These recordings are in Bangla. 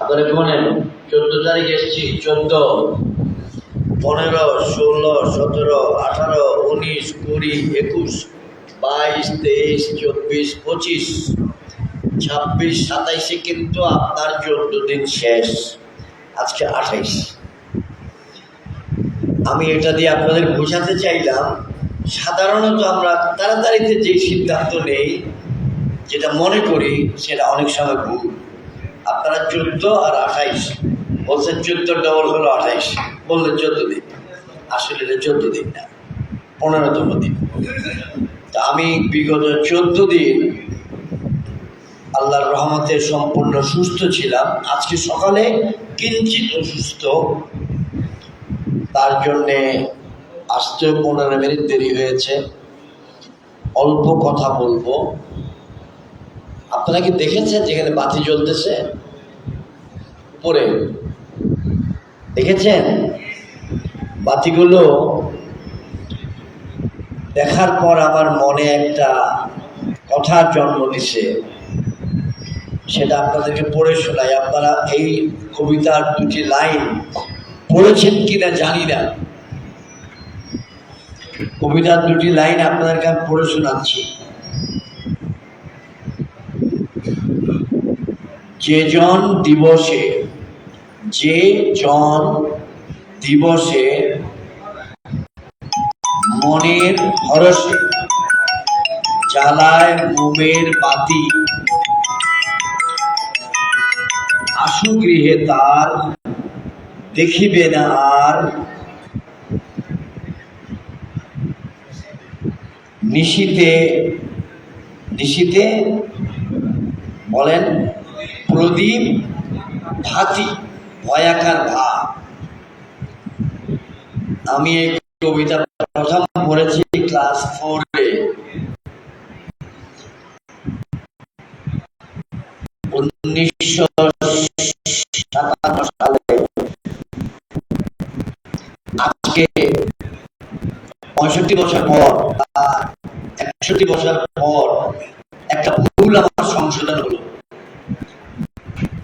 আপনারা শোনেন চোদ্দ তারিখ এসছি, চোদ্দ, পনেরো, ষোলো, সতেরো, আঠারো, উনিশ, কুড়ি, একুশ, বাইশ, তেইশ, চব্বিশ, পঁচিশ, ছাব্বিশ, সাতাইশে কিন্তু আপনার চোদ্দ দিন শেষ। আজকে আঠাইশ। আমি এটা দিয়ে আপনাদের বোঝাতে চাইলাম, সাধারণত আমরা তাড়াতাড়িতে যে সিদ্ধান্ত নেই, যেটা মনে করি, সেটা অনেক সময় ভুল। আপনারা চোদ্দ আর আঠাইশ। বলছেন চোদ্দ ডবল হলো আঠাইশ। বললেন চোদ্দ দিন। আসলে এটা চোদ্দ দিন না, পনেরোতম দিন। তা আমি বিগত চোদ্দ দিন আল্লাহর রহমতে সম্পূর্ণ সুস্থ ছিলাম। আজকে সকালে কিঞ্চিত অসুস্থ। তার জন্যে আসতেও পনেরো মিনিট দেরি হয়েছে। অল্প কথা বলব। আপনারা কি দেখেছেন যেখানে বাতি জ্বলতেছে? উপরে। দেখেছেন? বাতিগুলো দেখার পর আমার মনে একটা কথার জন্ম দিছে সেটা আপনাদেরকে পড়ে শোনাই। আপনারা এই কবিতার দুটি লাইন পড়েছেন কিনা জানি না। কবিতার দুটি লাইন আপনাদেরকে আমি পড়ে শোনাচ্ছি। যে জন দিবসে, যে জন দিবসে মনের হরসে জ্বালায় মোমের বাতি, আশু গৃহে তার দেখিবে না আর। নিশীতে নিশীতে বলেন প্রদীপ ভাতি, ভয়াকার ভা। আমি এই কবিতা প্রথম পড়েছি ক্লাস ফোরে আজকে পঁয়ষট্টি বছর পর একষট্টি বছর পর একটা ভুল আমার সংশোধন হলো।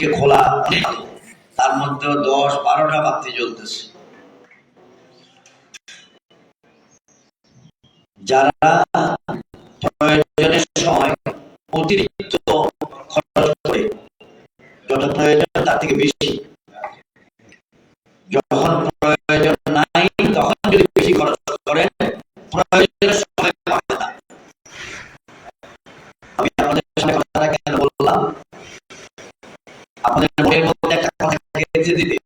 অন্যদিকে খোলা তার মধ্যে দশ বারোটা বাতি জ্বলতেছে। যারা প্রয়োজনের সময় অতিরিক্ত খরচ করে যত প্রয়োজন তার থেকে বেশি যখন প্রয়োজন নাই তখন যদি বেশি খরচ করেন প্রয়োজনের সময় পাবে না আমি আপনাদের সামনে কথাটা কেন বললাম আপনাদের মনের মধ্যে একটা কথা গেঁথে দিতে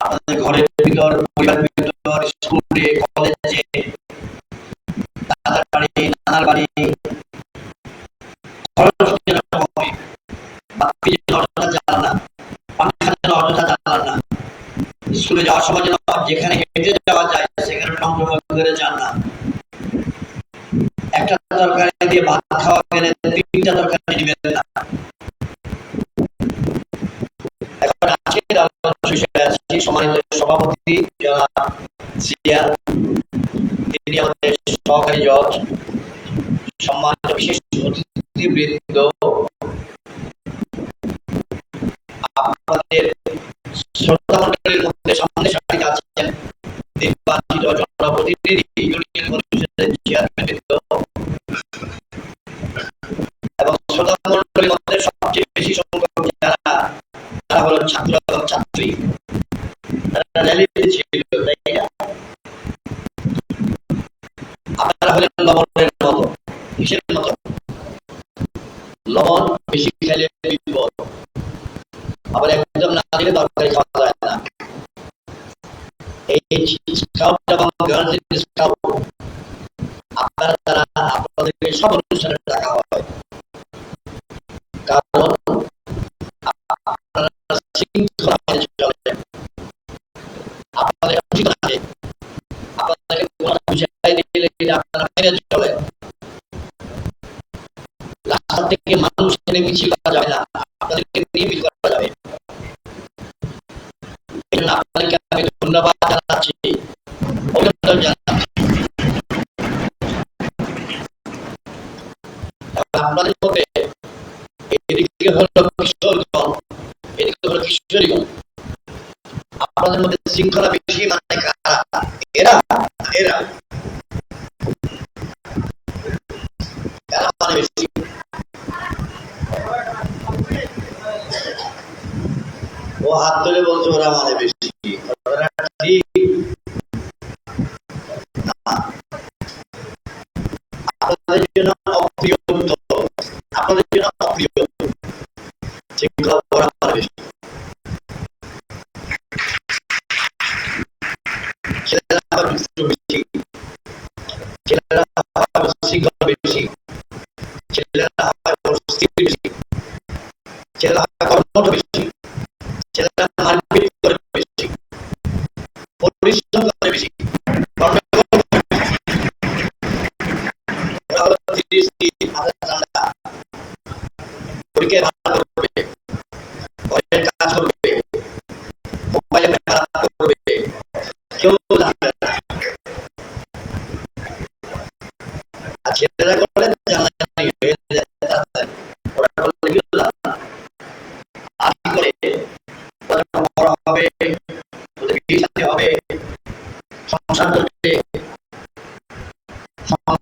আপনাদের ঘরের ভিতর পরিবারের ভিতর স্কুলে কলেজে দাদার নানার বাড়ি স্কুলে যাওয়ার সময় যেখানে হেঁটে যাওয়া যায়, সেখানে টমটম করে একটা তরকারি দিয়ে ভাত খাওয়া গেলে তিনটা তরকারি না। সভাপতি সহকারী জজ। সম্মানিত বিশেষ অতিথিবৃন্দ, আপনাদের শ্রদ্ধামণ্ডলীর মধ্যে সামনে সারিতে আছেন নির্বাচিত জনপ্রতিনিধি ইউনিয়ন এবং শ্রোতা মধ্যে সবচেয়ে বেশি সংখ্যক যারা, তারা হলো ছাত্র এবং ছাত্রী। তারা র্যালিতে ছিল, তাই না আপনারা হলেন লবণের মতো কিসের মতো লবণ বেশি খেলে বিপদ আবার একদম না দিলে তরকারি খাওয়া যায় না। এই এবং আপনারা তারা আপনাদেরকে সব অনুষ্ঠানে ডাকা হয়। কারণ আপনারা শৃঙ্খলা চলেন আপনাদের আছে। আপনাদেরকে বুঝাই দিলে আপনারা চলেন রাস্তা থেকে মানুষ না আপনাদেরকে নিয়ে মিছিল করা যাবে এই জন্য আপনাদেরকে আমি জানাচ্ছি আপনাদের মধ্যে শৃঙ্খলা বেশি মানে এরা এরা ও হাত ধরে বলছে ওরা মানে বেশি ওরা ঠিক না। আপনাদের জন্য অপ্রিয় আপনাদের জন্য অপ্রিয় শৃঙ্খলা ওরা মানে বেশি ছেলেরা আবার দুষ্ট বেশি ছেলেরা আবার শৃঙ্খলা বেশি ছেলেরা আবার অস্থির বেশি ছেলেরা আবার কর্মঠ বেশি ছেলেরা মারপিট করে বেশি পরিশ্রম করে বেশি কর্ম করে বেশি। ওরা হলো তিরিশ দিন হাতে ঠান্ডা পরীক্ষায় ভালো করবে ঘরের কাজ করবে মোবাইলে খারাপ করবে কেউ জানবে না আর ছেলেরা করলে জানাজানি হয়ে যায় তাড়াতাড়ি। ওরা করলে কি হলো? আর কি করে ওরা বড় হবে ওদের বিয়ে শাদী হবে সংসার করবে সংসারে সেবা যত্ন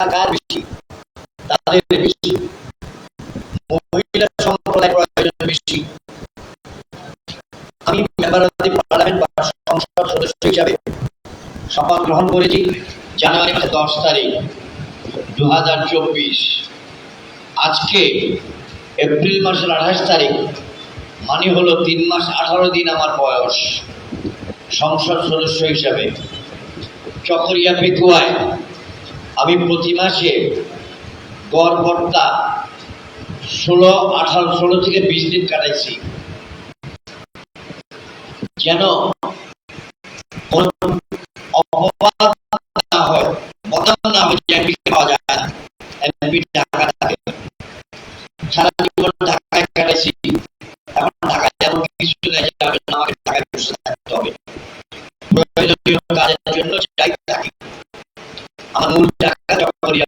তাদের বেশি। মহিলা সম্প্রদায় প্রয়োজন বেশি। আমি পার্লামেন্ট বা সংসদ সদস্য হিসাবে শপথ গ্রহণ করেছি জানুয়ারি মাসের দশ তারিখ দু হাজার চব্বিশ। আজকে এপ্রিল মাসের আঠাশ তারিখ মানে হলো তিন মাস আঠারো দিন আমার বয়স। সংসদ সদস্য হিসাবে। চকরিয়া, পেকুয়ায় আমি প্রতি মাসে গড় ভর্তা ষোলো, আঠারো, ষোলো থেকে বিশ দিন কাটাইছি। যেন অপবাদ না হয় বদনাম না হয় যে এমপি পাওয়া যায়, এমপি টাকা থাকে সারা জীবন ঢাকায় কাটাইছি। এখন ঢাকায় এমন কিছু নেই যে আমি আমাকে ঢাকায় বসে থাকতে হবে। প্রয়োজনীয় কাজের জন্য যাই থাকি আমার মূল টাকা চকরিয়া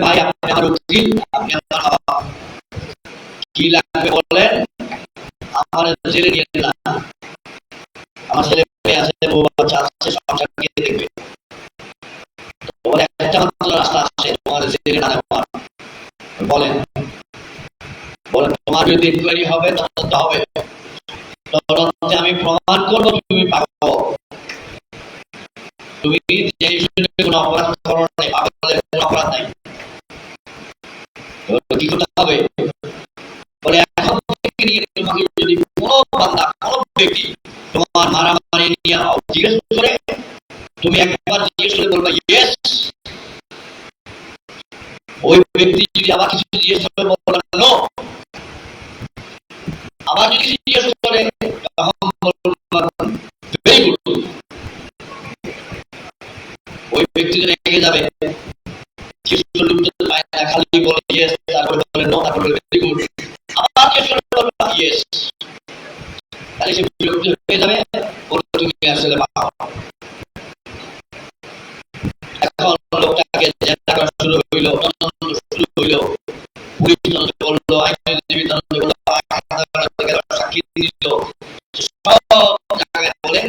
ভাই আপনি আমার উকিল আপনি আমার বাবা কি লাগবে বলেন আমার জেলে নিয়ে না আমার ছেলে মেয়ে আছে, বউ বাচ্চা আছে সংসার কে দেখবে তোমার একটা মাত্র রাস্তা আছে তোমার জেলে না নেওয়ার বলেন বলেন, তোমার যদি ইনকোয়ারি হবে তদন্ত হবে। তদন্তে আমি প্রমাণ করব তুমি পাবো তুমি যে কোনো অপরাধ করো নাই, পাগলের কোনো অপরাধ নাই। কি করতে হবে? বলে, এখন থেকে নিয়ে তোমাকে যদি কোনো বান্দা কোনো ব্যক্তি তোমার মারামারি নিয়ে জিজ্ঞেস করে, তুমি একবার জিজ্ঞেস করে বলবা ইয়েস ওই ব্যক্তি যদি আবার কিছু জিজ্ঞেস করে বলবা আবার যদি জিজ্ঞেস করে, তখন ভেরি গুড ওই ব্যক্তি রেগে যাবে। জিজ্ঞেস করলে উত্তর পায় না খালি বলে ইয়েস তারপরে বলে নো তারপরে ভেরি গুড আবার জিজ্ঞেস করে বলবা ইয়েস তাহলে সে বিরক্ত হয়ে যাবে। বলে তুমি আসলে সব জায়গায় বলে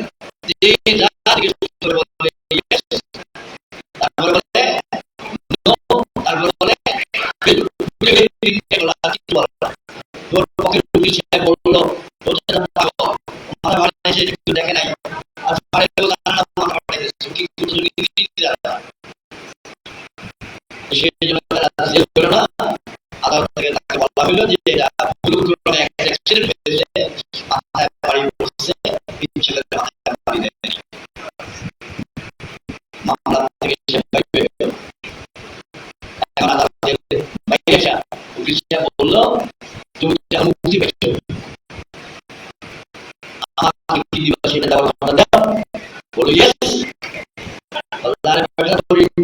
যে যা জিজ্ঞেস করে বলে yes, তারপরে বলে no, তারপরে বলে। ভুলে কিছু না। ওর পক্ষে পুলিশ বলল, "ওর সাথে পাগল, মাথা ফাটায় এসে কিছু দেখে নাই। আর ফাটাইতে তার নাম মাথা তুমি নিজেই জানো না। সেই জন্য তারা না। আদালত থেকে তাকে বলা হইল যে এটা ভুলক্রমে একটা accident হয়েছে, মাথায় বাড়ি পড়ছে, তিন ছেলের মাথায় বাড়ি দেয়নি। মামলা থেকে সে বাইরে হয়ে গেল। এখন আদালতের বাইরে আসা উকিল সাহেব বলল, তুমি যা মুক্তি পেয়েছ আমাকে কি দিবা সেটা দেওয়ার কথা দাও বলো ইয়েস আল্লাহর বেটা তোর ইনকোয়ারি শেষ তদন্ত শেষ এখন যে আমাকে তিন দিন আমাকে টাকা পয়সা দিবি বলে নো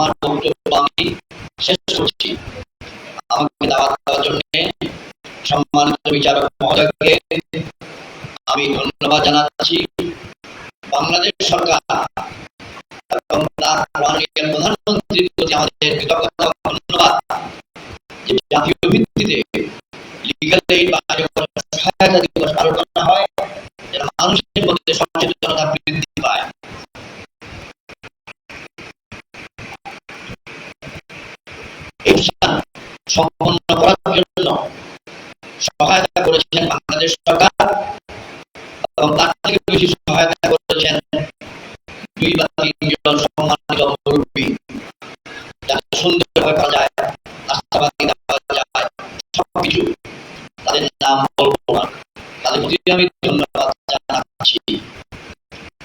আমার বক্তব্য আমি শেষ করছি। আমাকে দাওয়াত দেওয়ার জন্য সম্মানিত বিচারক মহোদয়কে আমি ধন্যবাদ জানাচ্ছি। বাংলাদেশ সরকার এবং তার প্রধানমন্ত্রীর প্রতি আমাদের কৃতজ্ঞতা, ধন্যবাদ যে জাতীয় ভিত্তিতে লিগাল এইড বা সহায়তা দিবস পালন করা হয় মানুষের মধ্যে সচেতনতা বৃদ্ধি পায় এই অনুষ্ঠান সম্পন্ন করার জন্য সহায়তা করেছেন বাংলাদেশ সরকার। এবং তার থেকে বেশি সহায়তা করেছেন দুই বা তিনজন সম্মানিত মুরব্বী। যাতে সুন্দরভাবে করা যায় আস্থাবাদী দেওয়া যায়, সবকিছু তাদের নাম বলব না। তাদের প্রতি আমি ধন্যবাদ জানাচ্ছি।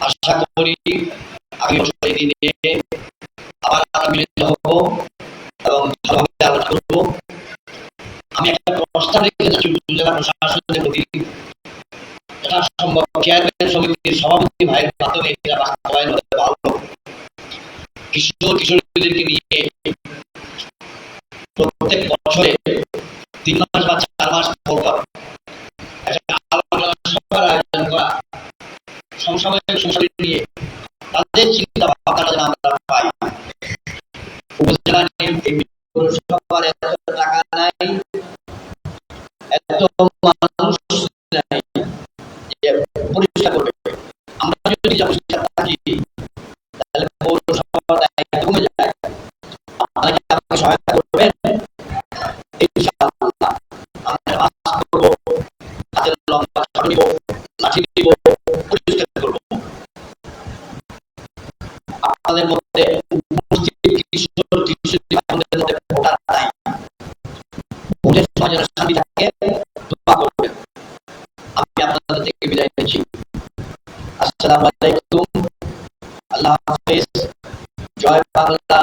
আশা করি বছর দিনে আবার মিলিত হব এবং ভালোভাবে আলোচনা করব আমি একটা প্রস্তাব রেখে যাচ্ছি জেলা প্রশাসনের প্রতি যথা সম্ভব চেয়ারম্যান সমিতির সভাপতি ভাইয়ের মাধ্যমে এটা বাস্তবায়ন হতে পারল কিশোর, কিশোরীদেরকে নিয়ে প্রত্যেক বছরে তিন মাস বা চার মাস পর সভার নিয়ে তাদের চিন্তা ভাবনা পৌরসভার এত টাকা নাই, এত মানুষ নাই পরিষ্কার করবে। আমরা যদি পরিষ্কার থাকি, তাহলে পৌরসভার দায়িত্ব কমে যায়। আপনারা সহায়তা করবেন? আপনাদের মধ্যে উপস্থিত জয় বাংলা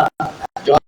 জয়